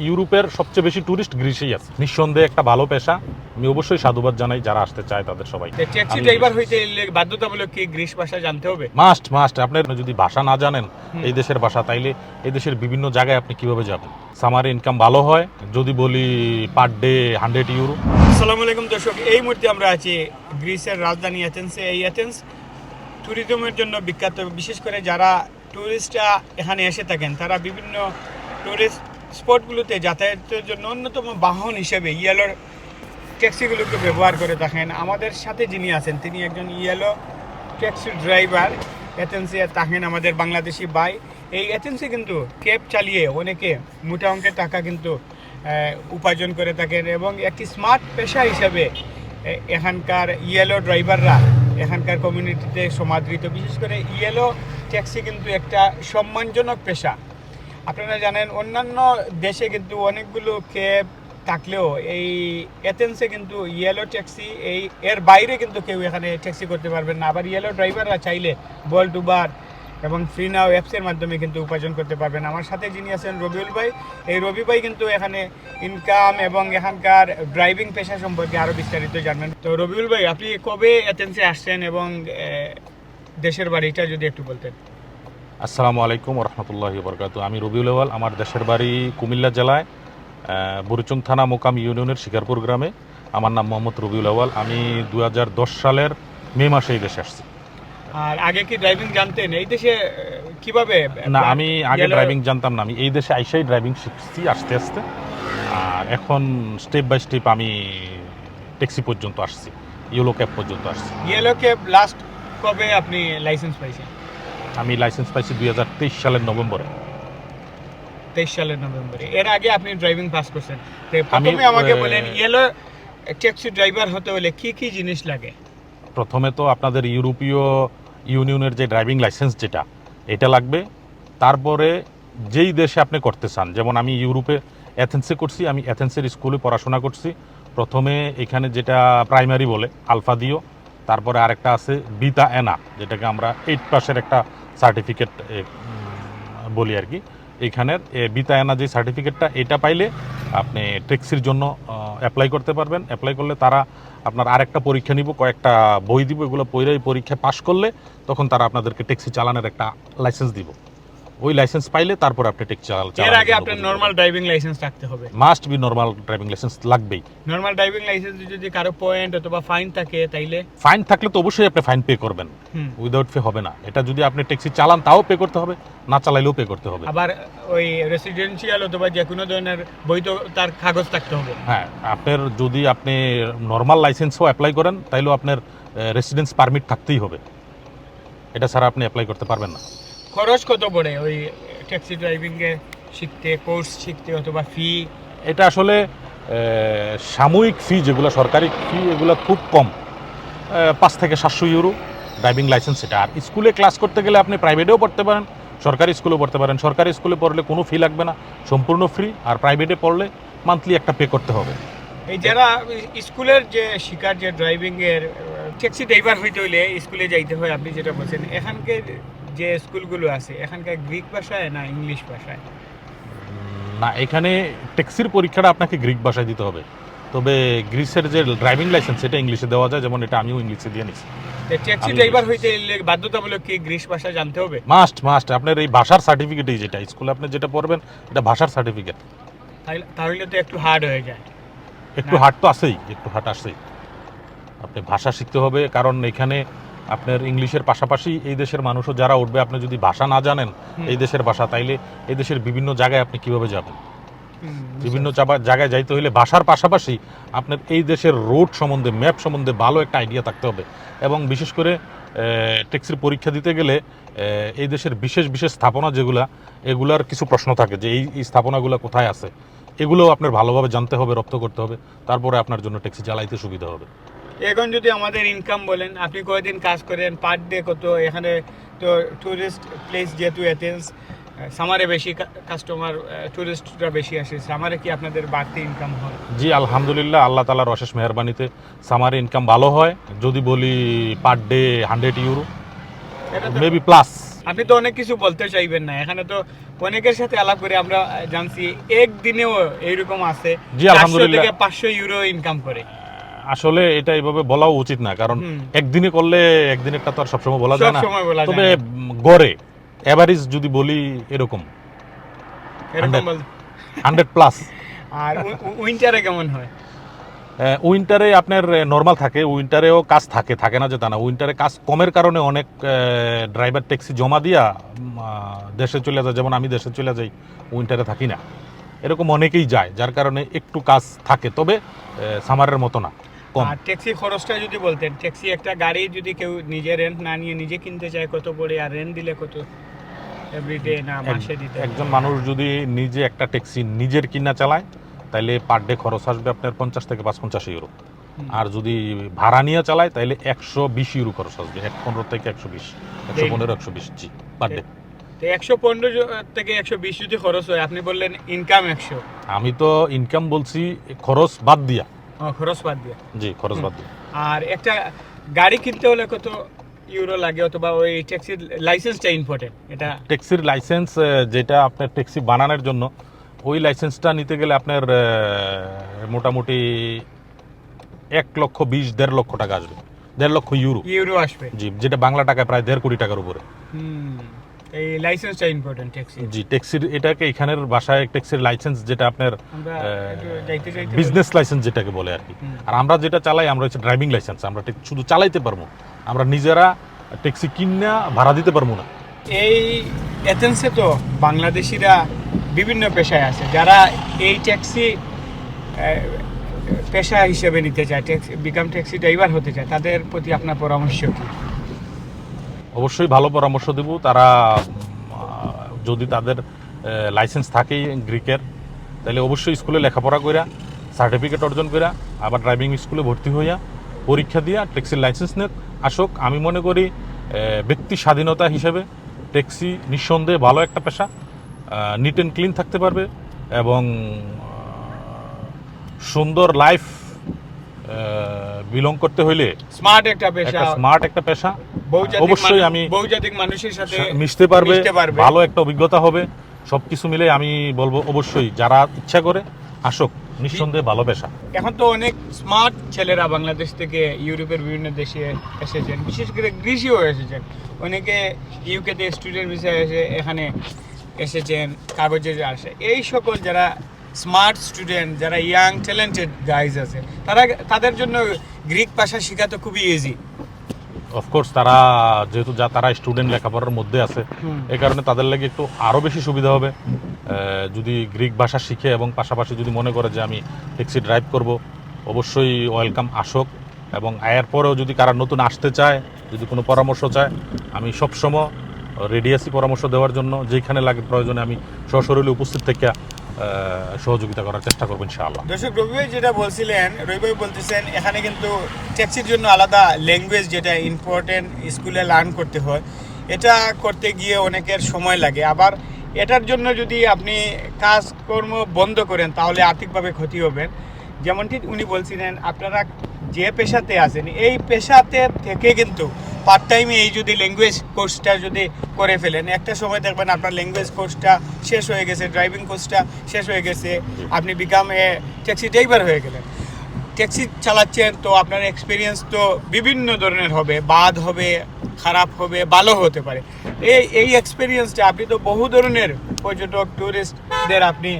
ইউরোপের সবচেয়ে বেশি ট্যুরিস্ট গ্রিসেই আছে। নিঃসন্দেহে একটা ভালো পেশা। আমি অবশ্যই সাধুবাদ জানাই যারা আসতে চায় তাদের সবাই ট্যাক্সি ড্রাইভার হইতে বাধ্যতামূলক কি গ্রিস ভাষা জানতে হবে? মাস্ট মাস্ট আপনি যদি ভাষা না জানেন এই দেশের ভাষা তাইলে এই দেশের বিভিন্ন জায়গায় আপনি কীভাবে যাবেন? সামার ইনকাম ভালো হয় যদি বলি পার ডে হান্ড্রেড ইউরো আসসালামু আলাইকুম দর্শক এই মুহূর্তে আমরা আছি গ্রিসের রাজধানী অ্যাথেন্সে এই অ্যাথেন্স ট্যুরিজমের জন্য বিখ্যাত বিশেষ করে যারা ট্যুরিস্টরা এখানে এসে থাকেন তারা বিভিন্ন ট্যুরিস্ট স্পটগুলোতে যাতায়াতের জন্য অন্যতম বাহন হিসেবে ইয়েলোর ট্যাক্সিগুলোকে ব্যবহার করে থাকেন। আমাদের সাথে যিনি আছেন, তিনি একজন ইয়েলো ট্যাক্সি ড্রাইভার এথেন্সে থাকেন আমাদের বাংলাদেশি বাই এই এথেন্সে কিন্তু ক্যাব চালিয়ে অনেকে মোটা অঙ্কের টাকা কিন্তু উপার্জন করে থাকেন এবং একটি স্মার্ট পেশা হিসেবে এখানকার ইয়েলো ড্রাইভাররা এখানকার কমিউনিটিতে সমাদৃত। বিশেষ করে ইয়েলো ট্যাক্সি কিন্তু একটা সম্মানজনক পেশা। আপনারা জানেন, অন্যান্য দেশে কিন্তু অনেকগুলো ক্যাব থাকলেও এই এথেন্সে কিন্তু ইয়েলো ট্যাক্সি এই এর বাইরে কিন্তু কেউ এখানে ট্যাক্সি করতে পারবেন না। আবার ইয়েলো ড্রাইভাররা চাইলে বল টুবার এবং ফ্রি নাও অ্যাপসের মাধ্যমে কিন্তু উপার্জন করতে পারবেন। আমার সাথে যিনি আছেন রবিউল ভাই, এই রবি ভাই কিন্তু এখানে ইনকাম এবং এখানকার ড্রাইভিং পেশা সম্পর্কে আরও বিস্তারিত জানবেন। তো রবিউল ভাই, আপনি কবে এথেন্সে আসছেন এবং দেশের বাড়িটা যদি একটু বলতেন? আসসালামু আলাইকুম রহমতুল্লাহ বরকাত আমি রবিউল আওয়াল আমার দেশের বাড়ি কুমিল্লা জেলায় বুরুচুং থানা মোকাম ইউনিয়নের শিকারপুর গ্রামে। আমার নাম মোহাম্মদ রবিউল আওয়াল আমি দু হাজার দশ সালের মে মাসে এই দেশে আসছি। আর আগে কি ড্রাইভিং জানতেন? এই দেশে কীভাবে না আমি আগে ড্রাইভিং জানতাম না। আমি এই দেশে আইসাই ড্রাইভিং শিখছি আস্তে আস্তে। আর এখন স্টেপ বাই স্টেপ আমি ট্যাক্সি পর্যন্ত আসছি ইউলো ক্যাব পর্যন্ত আসছি। ইয়েলো ক্যাব লাস্ট কবে আপনি লাইসেন্স পাইছেন? আমি লাইসেন্স পাইছি দুই হাজার তেইশ সালের নভেম্বরে। তেইশ সালের নভেম্বরে। এর আগে আপনি ড্রাইভিং পাস করছেন। প্রথমে আমাকে বলেন ইয়েলো ট্যাক্সি ড্রাইভার হতে হলে কি কি জিনিস লাগে? প্রথমে তো আপনাদের ইউরোপীয় ইউনিয়নের যে ড্রাইভিং লাইসেন্স যেটা এটা লাগবে। তারপরে যেই দেশে আপনি করতে চান যেমন আমি ইউরোপে অ্যাথেন্সে করছি আমি অ্যাথেন্সের স্কুলে পড়াশোনা করছি। প্রথমে এখানে যেটা প্রাইমারি বলে আলফা দিও। তারপরে আরেকটা আছে বিতা এনা, যেটাকে আমরা এইট পাসের একটা সার্টিফিকেট বলি আর কি। এখানের বিতা এনা যে সার্টিফিকেটটা এটা পাইলে আপনি ট্যাক্সির জন্য অ্যাপ্লাই করতে পারবেন। অ্যাপ্লাই করলে তারা আপনার আরেকটা পরীক্ষা নিব, কয়েকটা বই দিব, এগুলো পড়ে পরীক্ষা পাশ করলে তখন তারা আপনাদেরকে ট্যাক্সি চালানোর একটা লাইসেন্স দিব। ওই লাইসেন্স পাইলে তারপর আপনি টেক ট্যাক্সি এর আগে আপনার নর্মাল ড্রাইভিং লাইসেন্স থাকতে হবে। Must be normal driving licence লাগবেই। নর্মাল ড্রাইভিং লাইসেন্স যদি কারও পয়েন্ট অথবা ফাইন থাকে তাইলে ফাইন থাকলে তো অবশ্যই আপনি ফাইন পে করবেন। উইদাউট পে হবে না। এটা যদি আপনি ট্যাক্সি চালান তাও পে করতে হবে। না চালাইলেও পে করতে হবে। আবার ওই রেসিডেন্সিয়াল অথবা যে কোনো ধরনের বৈধ তার কাগজ থাকতে হবে। হ্যাঁ আপনার যদি আপনি নর্মাল লাইসেন্সও অ্যাপ্লাই করেন তাইলেও আপনার রেসিডেন্স পারমিট থাকতেই হবে। এটা ছাড়া আপনি অ্যাপ্লাই করতে পারবেন না। খরচ কত পড়ে ওই ট্যাক্সি ড্রাইভিং এ শিখতে কোর্স শিখতে অথবা ফি এটা আসলে সাময়িক ফি যেগুলো সরকারি ফি এগুলো খুব কম। পাঁচ থেকে সাতশো ইউরো ড্রাইভিং লাইসেন্স এটা। আর স্কুলে ক্লাস করতে গেলে আপনি প্রাইভেটেও পড়তে পারেন সরকারি স্কুলেও পড়তে পারেন। সরকারি স্কুলে পড়লে কোনো ফি লাগবে না সম্পূর্ণ ফ্রি আর প্রাইভেটে পড়লে মান্থলি একটা পে করতে হবে। এই যারা স্কুলের যে শিকার যে ড্রাইভিংয়ের ট্যাক্সি ড্রাইভার হইতে হইলে স্কুলে যাইতে হয় আপনি যেটা বলছেন এখানকার যে স্কুলগুলো আছে এখানকার গ্রিক ভাষায় না ইংলিশ ভাষায়? না এখানে ট্যাক্সির পরীক্ষাটা আপনাকে গ্রিক ভাষায় দিতে হবে। তবে গ্রিসের যে ড্রাইভিং লাইসেন্স সেটা ইংলিশে দেওয়া যায় যেমন এটা আমিও ইংলিশে দিয়ে নিচ্ছি ট্যাক্সি ড্রাইভার হইতে বাধ্যতামূলক কি গ্রিস ভাষা জানতে হবে? মাস্ট মাস্ট আপনার এই ভাষার সার্টিফিকেটই যেটা স্কুলে আপনি যেটা পড়বেন এটা ভাষার সার্টিফিকেট তাহলে তো একটু হার্ড হয়ে যায়। একটু হার্ড তো আছেই একটু হার্ড আছেই। আপনি ভাষা শিখতে হবে কারণ এখানে আপনার ইংলিশের পাশাপাশি এই দেশের মানুষও যারা উঠবে আপনি যদি ভাষা না জানেন এই দেশের ভাষা তাইলে এই দেশের বিভিন্ন জায়গায় আপনি কীভাবে যাবেন? বিভিন্ন জায়গায় যাইতে হলে ভাষার পাশাপাশি আপনার এই দেশের রোড সম্বন্ধে ম্যাপ সম্বন্ধে ভালো একটা আইডিয়া থাকতে হবে। এবং বিশেষ করে ট্যাক্সির পরীক্ষা দিতে গেলে এই দেশের বিশেষ বিশেষ স্থাপনা যেগুলা এগুলার কিছু প্রশ্ন থাকে যে এই এই স্থাপনাগুলো কোথায় আছে? এগুলো আপনার ভালোভাবে জানতে হবে রপ্ত করতে হবে। তারপরে আপনার জন্য ট্যাক্সি চালাইতে সুবিধা হবে। এখন যদি আমাদের ইনকাম বলেন আপনি কয়দিন কাজ করেন? পার ডে কত? এখানে তো টুরিস্ট প্লেস যেহেতু এথেন্স সামারে বেশি কাস্টমার টুরিস্টরা বেশি আসে। সামারে কি আপনাদের বাড়তি ইনকাম হয়? জি আলহামদুলিল্লাহ আল্লাহ তালার অশেষ মেহরবানিতে সামার ইনকাম ভালো হয়। যদি বলি per day hundred euro maybe plus আপনি তো অনেক কিছু বলতে চাইবেন না। এখানে তো অনেকের সাথে আলাপ করে আমরা জানছি একদিনেও এইরকম আছে। জি, আলহামদুলিল্লাহ। পাঁচশো ইউরো ইনকাম করে। আসলে এটা এইভাবে বলাও উচিত না কারণ একদিনে করলে একদিনেরটা তো আর সবসময় বলা যায় না। তবে গড়ে এভারেজ যদি বলি এরকম। এরকম 100 বল- হান্ড্রেড প্লাস আর উইন্টারে কেমন হয়? উইন্টারে আপনার নর্মাল থাকে উইন্টারেও কাজ থাকে থাকে না যে তা না। উইন্টারে কাজ কমের কারণে অনেক ড্রাইভার ট্যাক্সি জমা দিয়া দেশে চলে যায়। যেমন আমি দেশে চলে যাই উইন্টারে থাকি না। এরকম অনেকেই যায় যার কারণে একটু কাজ থাকে। তবে সামারের মতো না। কম। আর ট্যাক্সি খরচটা যদি বলতেন ট্যাক্সি একটা গাড়ি যদি কেউ নিজে রেন্ট না নিয়ে নিজে কিনতে চায় কত পড়ে আর রেন্ট দিলে কত? এভরিডে না মাসে দিতে। একজন মানুষ যদি নিজে একটা ট্যাক্সি নিজের কিনা চালায় তাহলে পার ডে খরচ আসবে আপনার পঞ্চাশ থেকে পাঁচ পঞ্চাশ ইউরো আর যদি ভাড়া নিয়ে চালায় তাহলে একশো বিশ ইউরো খরচ আসবে এক পনেরো থেকে একশো বিশ একশো পনেরো একশো বিশ জি পার ডে তো একশো পনেরো থেকে একশো বিশ যদি খরচ হয় আপনি বললেন ইনকাম একশো। আমি তো ইনকাম বলছি খরচ বাদ দিয়া। খরচ বাদ দিয়ে। জি খরচ বাদ দিয়া। আর একটা গাড়ি কিনতে হলে কত ইউরো লাগে অথবা ওই ট্যাক্সির লাইসেন্সটা ইম্পর্টেন্ট এটা ট্যাক্সির লাইসেন্স যেটা আপনার ট্যাক্সি বানানোর জন্য ওই লাইসেন্সটা নিতে গেলে আপনার মোটামুটি এক লক্ষ বিশ দেড় লক্ষ টাকা আসবে। দেড় লক্ষ ইউরো ইউরো আসবে। জি যেটা বাংলা টাকায় প্রায় দেড় কোটি টাকার উপরে। এই লাইসেন্সটা ইম্পর্টেন্ট ট্যাক্সি জি ট্যাক্সির এটাকে এখানের ভাষায় ট্যাক্সির লাইসেন্স যেটা আপনার বিজনেস লাইসেন্স যেটাকে বলে আর কি। আর আমরা যেটা চালাই আমরা হচ্ছে ড্রাইভিং লাইসেন্স আমরা শুধু চালাইতে পারব আমরা নিজেরা ট্যাক্সি কিনা ভাড়া দিতে পারব না। এই এথেন্সে তো বাংলাদেশিরা বিভিন্ন পেশায় আছে। যারা এই ট্যাক্সি পেশা হিসেবে নিতে চায় ট্যাক্সি বিকাম ট্যাক্সি ড্রাইভার হতে চায় তাদের প্রতি আপনার পরামর্শ কি? অবশ্যই ভালো পরামর্শ দেব। তারা যদি তাদের লাইসেন্স থাকে গ্রিকের, তাহলে অবশ্যই স্কুলে লেখাপড়া কইরা সার্টিফিকেট অর্জন কইরা, আবার ড্রাইভিং স্কুলে ভর্তি হইয়া পরীক্ষা দিয়া ট্যাক্সির লাইসেন্স নেক। আসুক, আমি মনে করি ব্যক্তি স্বাধীনতা হিসেবে ট্যাক্সি নিঃসন্দেহে ভালো একটা পেশা নিট অ্যান্ড ক্লিন থাকতে পারবে এবং সুন্দর লাইফ বিলং করতে হইলে স্মার্ট একটা পেশা। স্মার্ট একটা পেশা। অবশ্যই আমি বহুজাতিক মানুষের সাথে মিশতে পারবে ভালো একটা অভিজ্ঞতা হবে। সবকিছু মিলে আমি বলব অবশ্যই যারা ইচ্ছা করে আসুক। নিঃসন্দেহে ভালো পেশা। এখন তো অনেক স্মার্ট ছেলেরা বাংলাদেশ থেকে ইউরোপের বিভিন্ন দেশে এসেছেন। বিশেষ করে গ্রিসিও এসেছেন। অনেকে ইউকেতে স্টুডেন্ট ভিসায় এসে এখানে এসেছেন কাগজে আসে। এই সকল যারা স্মার্ট স্টুডেন্ট যারা ইয়াং ট্যালেন্টেড গাইজ আছে তারা তাদের জন্য গ্রিক ভাষা শেখা তো খুবই ইজি অফকোর্স তারা যেহেতু যা তারা স্টুডেন্ট লেখাপড়ার মধ্যে আছে এ কারণে তাদের লাগে একটু আরও বেশি সুবিধা হবে। যদি গ্রিক ভাষা শিখে এবং পাশাপাশি যদি মনে করে যে আমি ট্যাক্সি ড্রাইভ করব অবশ্যই ওয়েলকাম আসুক এবং আয়ার পরেও যদি কারা নতুন আসতে চায় যদি কোনো পরামর্শ চায় আমি সবসময় রেডি আছি পরামর্শ দেওয়ার জন্য। যেখানে লাগে প্রয়োজনে আমি সশরীরে উপস্থিত থেকে সহযোগিতা করার চেষ্টা করব ইনশাআল্লাহ। দর্শক, রবিভাই যেটা বলছিলেন, রবিভাই বলতেছেন, এখানে কিন্তু ট্যাক্সির জন্য আলাদা ল্যাঙ্গুয়েজ যেটা ইম্পর্টেন্ট স্কুলে লার্ন করতে হয়, এটা করতে গিয়ে অনেকের সময় লাগে। আবার এটার জন্য যদি আপনি কাজকর্ম বন্ধ করেন, তাহলে আর্থিকভাবে ক্ষতি হবেন যেমনটি উনি বলছিলেন, আপনারা যে পেশাতে আছেন, এই পেশাতে থেকে কিন্তু পার্ট টাইমে এই যদি ল্যাঙ্গুয়েজ কোর্সটা যদি করে ফেলেন, একটা সময় দেখবেন আপনার ল্যাঙ্গুয়েজ কোর্সটা শেষ হয়ে গেছে ড্রাইভিং কোর্সটা শেষ হয়ে গেছে, আপনি বিকাম এ ট্যাক্সি ড্রাইভার হয়ে গেলেন। ট্যাক্সি চালাচ্ছেন তো আপনার এক্সপিরিয়েন্স তো বিভিন্ন ধরনের হবে, বাদ হবে, খারাপ হবে, ভালো হতে পারে। এই এই এক্সপিরিয়েন্সটা আপনি তো বহু ধরনের পর্যটক ট্যুরিস্টদের আপনি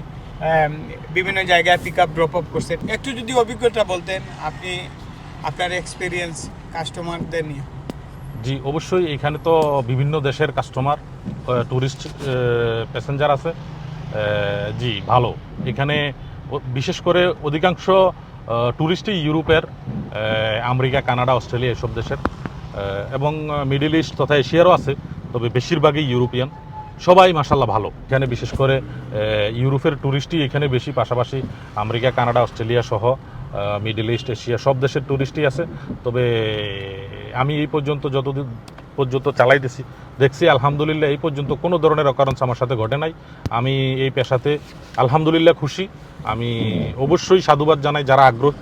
বিভিন্ন জায়গায় পিক আপ ড্রপ আপ করছেন। একটু যদি অভিজ্ঞতা বলতেন আপনি আপনার এক্সপিরিয়েন্স কাস্টমারদের নিয়ে। জি, অবশ্যই এখানে তো বিভিন্ন দেশের কাস্টমার ট্যুরিস্ট প্যাসেঞ্জার আছে। জি, ভালো। এখানে বিশেষ করে অধিকাংশ ট্যুরিস্টই ইউরোপের আমেরিকা, কানাডা, অস্ট্রেলিয়া এসব দেশের। এবং মিডল ইস্ট তথা এশিয়ারও আছে, তবে বেশিরভাগই ইউরোপিয়ান। সবাই মাসাল্লাহ ভালো। এখানে বিশেষ করে ইউরোপের ট্যুরিস্টই এখানে বেশি, পাশাপাশি আমেরিকা, কানাডা, অস্ট্রেলিয়া সহ মিডল ইস্ট, এশিয়া সব দেশের ট্যুরিস্টই আছে। তবে আমি এই পর্যন্ত যতদিন পর্যন্ত চালাইতেছি দেখছি আলহামদুলিল্লাহ এই পর্যন্ত কোনো ধরনের অকারণস আমার সাথে ঘটে নাই। আমি এই পেশাতে আলহামদুলিল্লাহ খুশি। আমি অবশ্যই সাধুবাদ জানাই যারা আগ্রহ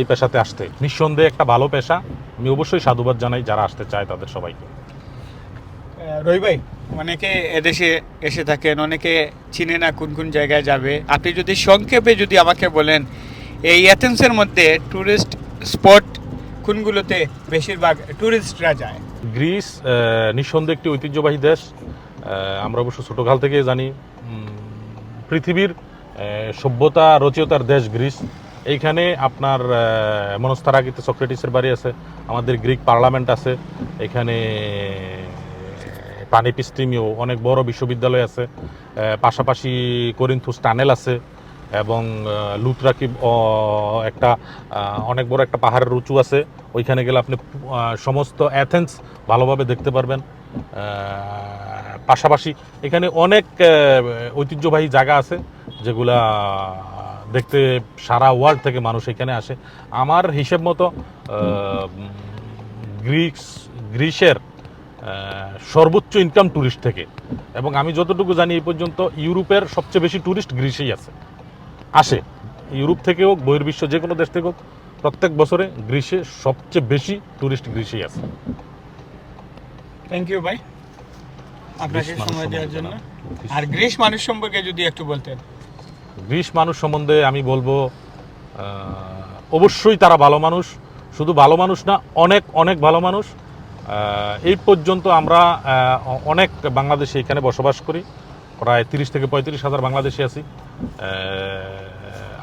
এই পেশাতে আসতে। নিঃসন্দেহে একটা ভালো পেশা। আমি অবশ্যই সাধুবাদ জানাই যারা আসতে চায় তাদের সবাইকে। রই ভাই, অনেকে এদেশে এসে থাকেন, অনেকে চিনে না কোন কোন জায়গায় যাবে। আপনি যদি সংক্ষেপে যদি আমাকে বলেন, এই অ্যাথেন্সের মধ্যে ট্যুরিস্ট স্পট কোনগুলোতে বেশিরভাগ ট্যুরিস্টরা যায়। গ্রিস নিঃসন্দেহে একটি ঐতিহ্যবাহী দেশ। আমরা অবশ্য ছোটোকাল থেকে জানি পৃথিবীর সভ্যতা, রচয়তার দেশ গ্রিস। এইখানে আপনার মনস্তারাকিতে সক্রেটিসের বাড়ি আছে, আমাদের গ্রিক পার্লামেন্ট আছে, এখানে পানিপিস্টিমিও অনেক বড় বিশ্ববিদ্যালয় আছে পাশাপাশি করিন্থুস টানেল আছে এবং আহ, লুতরাকি ও, একটা অনেক বড় একটা পাহাড়ের উঁচু আছে। ওইখানে গেলে আপনি সমস্ত অ্যাথেন্স ভালোভাবে দেখতে পারবেন। পাশাপাশি এখানে অনেক ঐতিহ্যবাহী জায়গা আছে যেগুলা দেখতে সারা ওয়ার্ল্ড থেকে মানুষ এখানে আসে। আমার হিসেব মতো গ্রিস গ্রিসের সর্বোচ্চ ইনকাম ট্যুরিস্ট থেকে। এবং আমি যতটুকু জানি এই পর্যন্ত ইউরোপের সবচেয়ে বেশি ট্যুরিস্ট গ্রিসেই আছে। আসে। ইউরোপ থেকে হোক বহির্বিশ্ব যে কোনো দেশ থেকে হোক প্রত্যেক বছরে গ্রীষ্মে সবচেয়ে বেশি ট্যুরিস্ট গ্রীষ্মেই আছে। থ্যাংক ইউ ভাই। আপনাকে সময় দেওয়ার জন্য। আর গ্রিস মানুষ সম্পর্কে যদি একটু বলতেন। গ্রিস মানুষ সম্বন্ধে আমি বলব অবশ্যই তারা ভালো মানুষ। শুধু ভালো মানুষ না অনেক অনেক ভালো মানুষ। এই পর্যন্ত আমরা অনেক বাংলাদেশে এখানে বসবাস করি। প্রায় তিরিশ থেকে পঁয়ত্রিশ হাজার বাংলাদেশি আছি।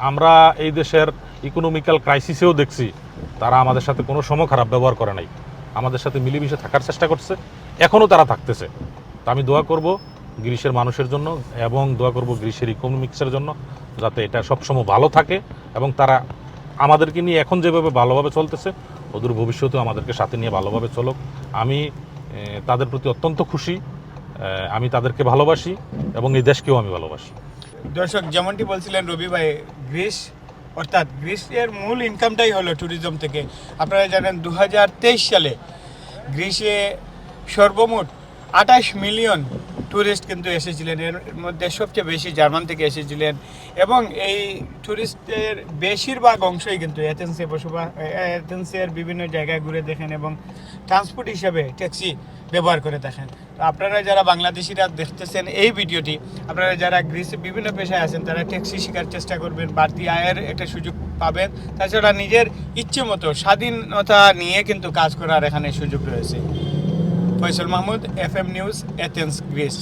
আমরা এই দেশের ইকোনমিক্যাল ক্রাইসিসেও দেখছি, তারা আমাদের সাথে কোনো সময় খারাপ ব্যবহার করে নাই। আমাদের সাথে মিলেমিশে থাকার চেষ্টা করছে এখনও তারা থাকতেছে। তো আমি দোয়া করব গ্রীষের মানুষের জন্য এবং দোয়া করব গ্রীষের ইকোনমিক্সের জন্য যাতে এটা সবসময় ভালো থাকে এবং তারা আমাদেরকে নিয়ে এখন যেভাবে ভালোভাবে চলতেছে ওদের ভবিষ্যতেও আমাদেরকে সাথে নিয়ে ভালোভাবে চলুক। আমি তাদের প্রতি অত্যন্ত খুশি আমি তাদেরকে ভালোবাসি এবং এই দেশকেও আমি ভালোবাসি। দর্শক, যেমনটি বলছিলেন রবি ভাই, গ্রিস, অর্থাৎ গ্রিসের মূল ইনকামটাই হলো ট্যুরিজম থেকে। আপনারা জানেন দু হাজার তেইশ সালে গ্রিসে সর্বমোট আঠাশ মিলিয়ন ট্যুরিস্ট কিন্তু এসেছিলেন। এর মধ্যে সবচেয়ে বেশি জার্মান থেকে এসেছিলেন এবং এই ট্যুরিস্টের বেশিরভাগ অংশই কিন্তু এথেন্সে বসবাস এথেন্সের বিভিন্ন জায়গায় ঘুরে দেখেন এবং ট্রান্সপোর্ট হিসাবে ট্যাক্সি ব্যবহার করে দেখেন। তো আপনারা যারা বাংলাদেশিরা দেখতেছেন এই ভিডিওটি, আপনারা যারা গ্রিসে বিভিন্ন পেশায় আছেন, তারা ট্যাক্সি শেখার চেষ্টা করবেন, বাড়তি আয়ের একটা সুযোগ পাবেন। তাছাড়া নিজের ইচ্ছে মতো স্বাধীনতা নিয়ে কিন্তু কাজ করার এখানে সুযোগ রয়েছে। Faisal Mahmood FM news Athens Greece